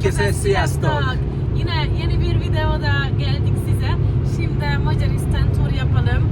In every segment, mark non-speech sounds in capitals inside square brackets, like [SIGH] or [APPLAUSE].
Herkese siyastok. Yine yeni bir videoda geldik size. Şimdi Macaristan tur yapalım.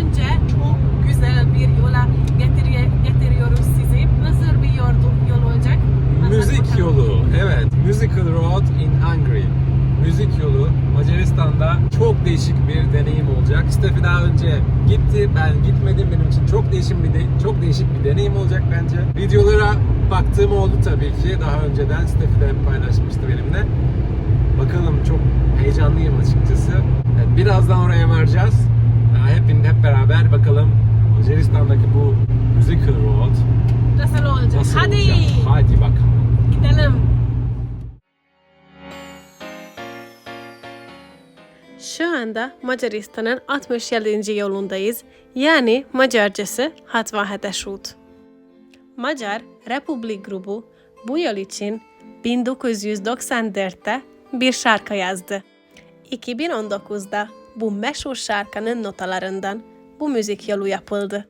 Önce çok güzel bir yola getiriye, getiriyoruz sizi. Nasıl bir yol, yol olacak? Müzik yolu. Evet. Musical Road in Hungary. Müzik yolu Macaristan'da çok değişik bir deneyim olacak. Steffi daha önce gitti. Ben gitmedim. Benim için çok değişik bir de- çok değişik bir deneyim olacak bence. Videolara baktığım oldu tabii ki. Daha önceden Steffi de paylaşmıştı benimle. Bakalım çok heyecanlıyım açıkçası. Evet, birazdan oraya varacağız. Daha hep, hep beraber bakalım Macaristan'daki bu Musical Road Nasıl olacak? nasıl Hadi olacak? Hadi bakalım. gidelim. Şu anda Macaristan'ın 67. yolundayız. Yani Macarcası Hatvahetes út. Magyar Republik grubu bu yol için 1994'te bir şarkı yazdı. 2019'da bu meşhur şarkının notalarından bu müzik yolu yapıldı.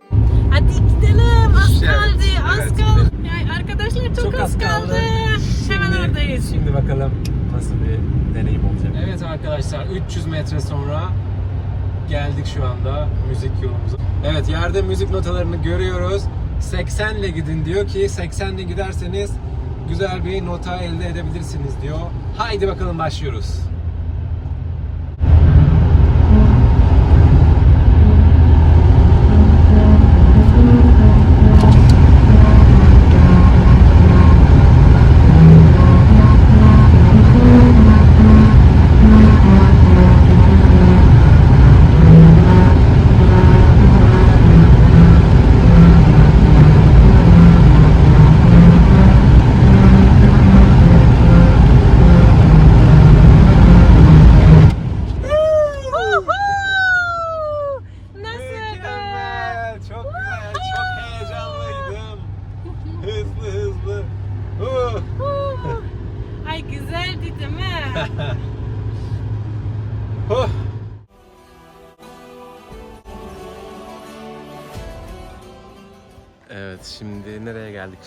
Hadi gidelim. Az kaldı. Az kaldı. Yani arkadaşlar çok, az kaldı. Hemen oradayız. Şimdi bakalım nasıl bir deneyim olacak. Evet arkadaşlar 300 metre sonra geldik şu anda müzik yolumuza. Evet yerde müzik notalarını görüyoruz. 80 ile gidin diyor ki 80 ile giderseniz güzel bir nota elde edebilirsiniz diyor. Haydi bakalım başlıyoruz.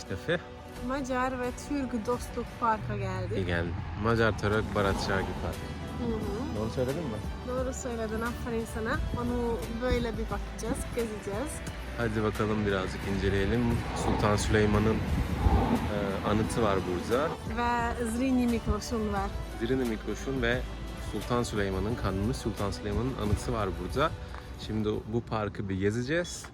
Steffi? Macar ve Türk Dostluk Park'a geldik. Igen. Macar Török Baratçılar Park. Hı hı. Doğru söyledin mi? Doğru söyledin aferin sana. Onu böyle bir bakacağız, gezeceğiz. Hadi bakalım birazcık inceleyelim. Sultan Süleyman'ın e, anıtı var burada. Ve Zrini Mikloş'un var. Dirini Mikloş'un ve Sultan Süleyman'ın, kanuni Sultan Süleyman'ın anıtı var burada. Şimdi bu parkı bir gezeceğiz.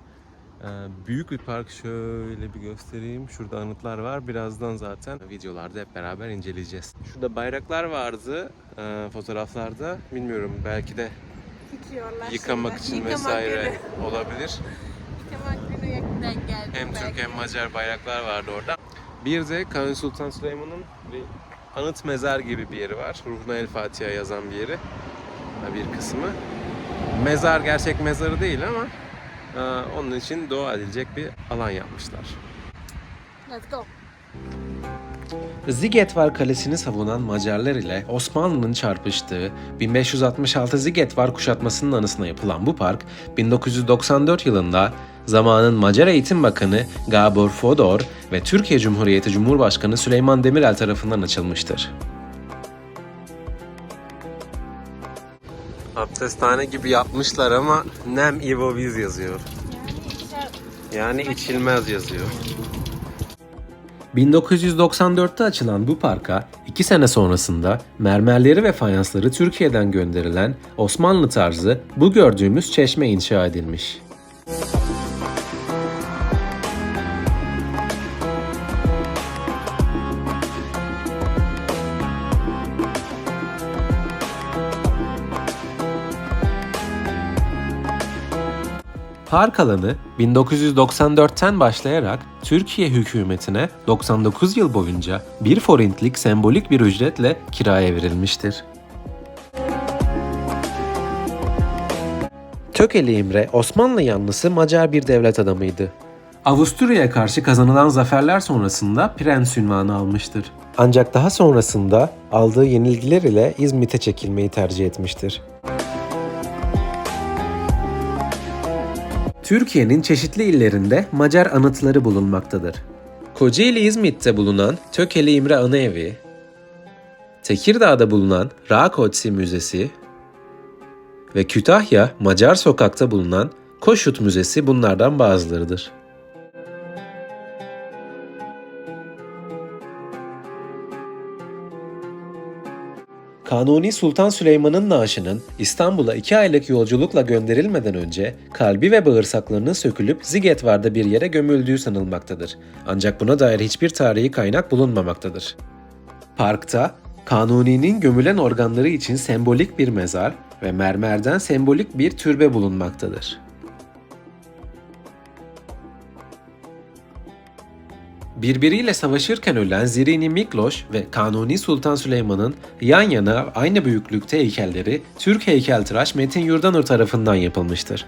Ee, büyük bir park şöyle bir göstereyim. Şurada anıtlar var. Birazdan zaten videolarda hep beraber inceleyeceğiz. Şurada bayraklar vardı e, fotoğraflarda. Bilmiyorum belki de Tutuyorlar yıkamak şimdi. için Yıkamak vesaire günü. olabilir. Yıkamak günü yakından geldik. Hem Türk belki. hem Macar bayraklar vardı orada. Bir de Kanuni Sultan Süleyman'ın bir anıt mezar gibi bir yeri var. Ruhuna El Fatiha yazan bir yeri. Bir kısmı. Mezar gerçek mezarı değil ama onun için dua edilecek bir alan yapmışlar. Let's go. Zigetvar Kalesi'ni savunan Macarlar ile Osmanlı'nın çarpıştığı 1566 Zigetvar kuşatmasının anısına yapılan bu park 1994 yılında zamanın Macar Eğitim Bakanı Gabor Fodor ve Türkiye Cumhuriyeti Cumhurbaşkanı Süleyman Demirel tarafından açılmıştır. Abdesthane gibi yapmışlar ama Nem Ivoviz yazıyor. Yani içilmez yazıyor. 1994'te açılan bu parka 2 sene sonrasında mermerleri ve fayansları Türkiye'den gönderilen Osmanlı tarzı bu gördüğümüz çeşme inşa edilmiş. Park alanı 1994'ten başlayarak Türkiye hükümetine 99 yıl boyunca bir forintlik sembolik bir ücretle kiraya verilmiştir. Tökeli İmre Osmanlı yanlısı Macar bir devlet adamıydı. Avusturya'ya karşı kazanılan zaferler sonrasında prens ünvanı almıştır. Ancak daha sonrasında aldığı yenilgiler ile İzmit'e çekilmeyi tercih etmiştir. Türkiye'nin çeşitli illerinde Macar anıtları bulunmaktadır. Kocaeli İzmit'te bulunan Tökeli İmre Anı Evi, Tekirdağ'da bulunan Rákóczi Müzesi ve Kütahya Macar Sokak'ta bulunan Koşut Müzesi bunlardan bazılarıdır. Kanuni Sultan Süleyman'ın naaşının İstanbul'a iki aylık yolculukla gönderilmeden önce kalbi ve bağırsaklarının sökülüp Zigetvar'da bir yere gömüldüğü sanılmaktadır. Ancak buna dair hiçbir tarihi kaynak bulunmamaktadır. Parkta Kanuni'nin gömülen organları için sembolik bir mezar ve mermerden sembolik bir türbe bulunmaktadır. Birbiriyle savaşırken ölen Zirini Mikloş ve Kanuni Sultan Süleyman'ın yan yana aynı büyüklükte heykelleri Türk heykeltıraş Metin Yurdanur tarafından yapılmıştır.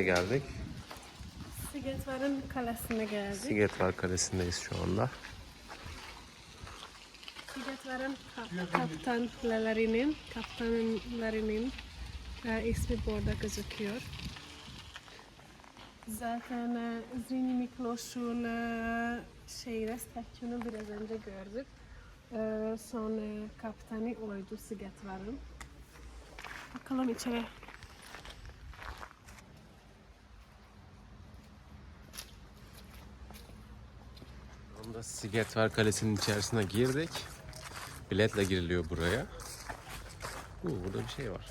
Nereye geldik? Sigetvar'ın kalesine geldik. Sigetvar Kalesi'ndeyiz şu anda. Sigetvar'ın ka- kaptanlarının, kaptanlarının e, ismi burada gözüküyor. Zaten e, Zrini Mikloş'un e, şeyine, statüsünü biraz önce gördük. E, son e, kaptanı oydu Sigetvar'ın. Bakalım içeri. Şu anda Sigetvar Kalesi'nin içerisine girdik. Biletle giriliyor buraya. Uu, burada bir şey var.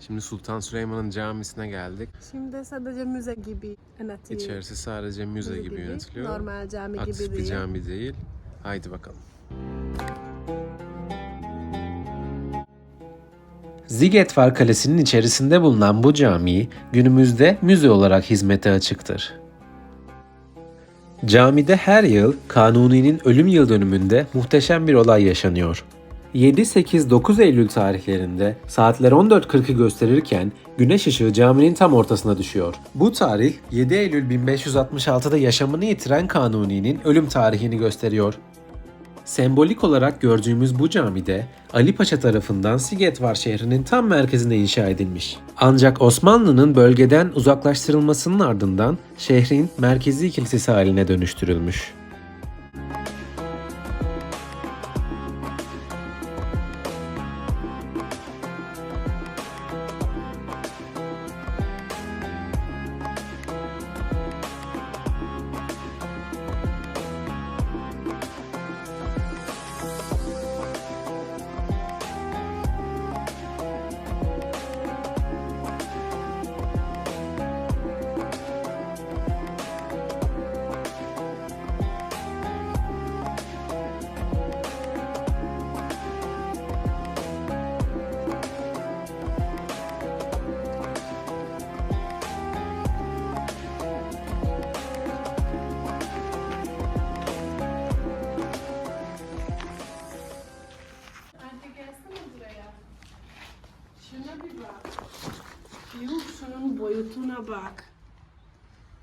Şimdi Sultan Süleyman'ın camisine geldik. Şimdi sadece müze gibi yönetiliyor. İçerisi sadece müze gibi yönetiliyor. Normal cami Aktif gibi bir değil. cami değil. Haydi bakalım. Zigetvar Kalesi'nin içerisinde bulunan bu cami günümüzde müze olarak hizmete açıktır. Camide her yıl Kanuni'nin ölüm yıl dönümünde muhteşem bir olay yaşanıyor. 7-8-9 Eylül tarihlerinde saatler 14.40'ı gösterirken güneş ışığı caminin tam ortasına düşüyor. Bu tarih 7 Eylül 1566'da yaşamını yitiren Kanuni'nin ölüm tarihini gösteriyor. Sembolik olarak gördüğümüz bu camide Ali Paşa tarafından Sigetvar şehrinin tam merkezine inşa edilmiş. Ancak Osmanlı'nın bölgeden uzaklaştırılmasının ardından şehrin merkezi kilisesi haline dönüştürülmüş. Boyutuna bak.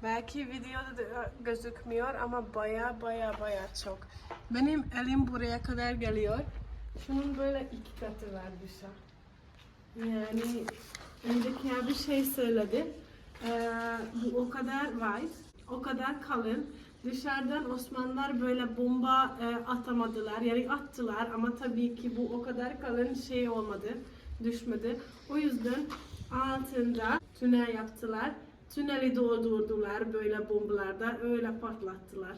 Belki videoda da gözükmüyor ama baya baya baya çok. Benim elim buraya kadar geliyor. Şunun böyle iki katı var Büşra. Yani önceki abi şey söyledi. Ee, bu o kadar wide, o kadar kalın. Dışarıdan Osmanlılar böyle bomba e, atamadılar. Yani attılar ama tabii ki bu o kadar kalın şey olmadı, düşmedi. O yüzden altında tünel yaptılar. Tüneli doldurdular böyle bombalarda öyle patlattılar.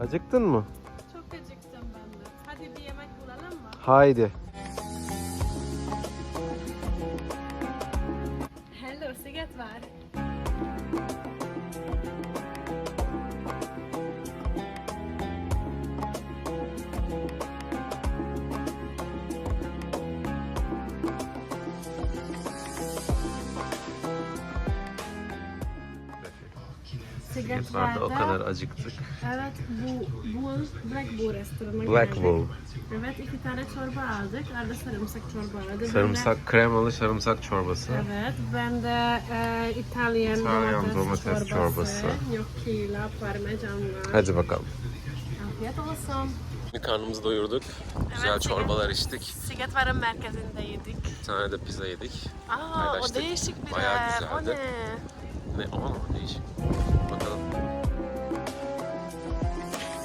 Acıktın mı? Haydi. Hello, Siget var. Siget Vardı o kadar acıktık. Evet, bu, bu Black Bull restoranına Black geldik. Evet, iki tane çorba aldık. Arada sarımsak çorba vardı. Ben de- Sarımsak, kremalı sarımsak çorbası. Evet, ben de e, İtalyan, İtalyan domates, domates çorbası, çorbası. gnocchila, parmesanla. Hadi bakalım. Afiyet olsun. Karnımızı doyurduk. Güzel Evet, çorbalar içtik. Sigetvar'ın merkezinde yedik. Bir tane de pizza yedik. Aa, o Paylaştık. değişik bir Bayağı de. O güzeldi. ne? Ne? Aman değişik. Bakalım.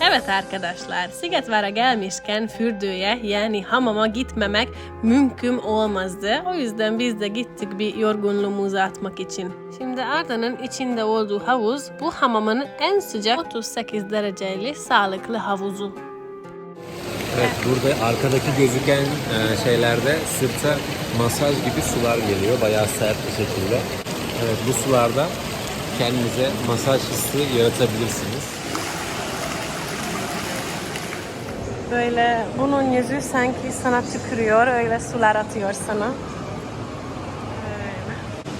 Evet arkadaşlar, Sigetvar'a gelmişken Fürdü'ye yani hamama gitmemek mümkün olmazdı. O yüzden biz de gittik bir yorgunluğumuzu atmak için. Şimdi Arda'nın içinde olduğu havuz bu hamamın en sıcak 38 dereceli sağlıklı havuzu. Evet burada arkadaki gözüken e, şeylerde sırta masaj gibi sular geliyor. Bayağı sert bir şekilde. Evet bu sularda kendinize masaj hissi yaratabilirsiniz. Böyle bunun yüzü sanki sana tükürüyor, öyle sular atıyor sana.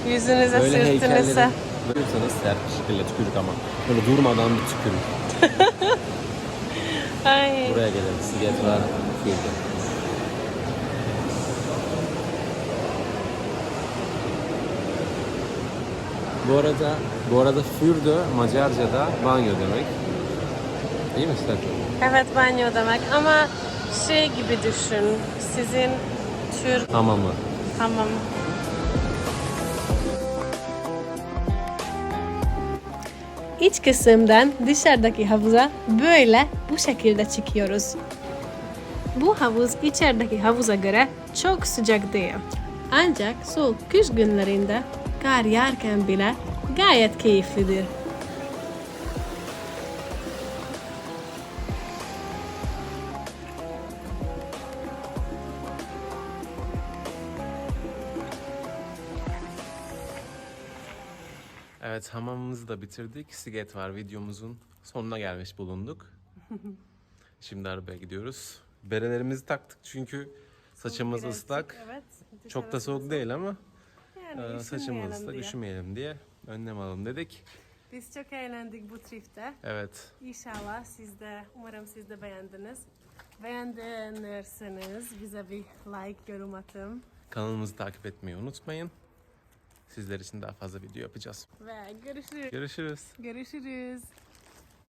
Öyle. Yüzünüze, Böyle görüyorsanız sert bir şekilde tükürük ama böyle durmadan bir tükürük. [LAUGHS] Ay. Buraya gelelim. Siget var. Fürde. Bu arada bu arada Fürde Macarca'da banyo demek. Değil mi Stefan? Evet banyo demek ama şey gibi düşün. Sizin Türk Hamamı. hamam. İç kısımdan dışarıdaki havuza böyle bu şekilde çıkıyoruz. Bu havuz içerideki havuza göre çok sıcak değil. Ancak soğuk kış günlerinde kar yağarken bile gayet keyiflidir. Evet hamamımızı da bitirdik. Siget var videomuzun sonuna gelmiş bulunduk. [LAUGHS] Şimdi arabaya gidiyoruz. Berelerimizi taktık çünkü saçımız ıslak. Evet. Çok da soğuk değil ama Yani e, saçımız ıslak diye. üşümeyelim diye önlem alalım dedik. Biz çok eğlendik bu tripte. Evet İnşallah siz de, umarım siz de beğendiniz. Beğenirseniz bize bir like, yorum atın. kanalımızı takip etmeyi unutmayın. Sizler için daha fazla video yapacağız. Ve görüşürüz. Görüşürüz. Görüşürüz.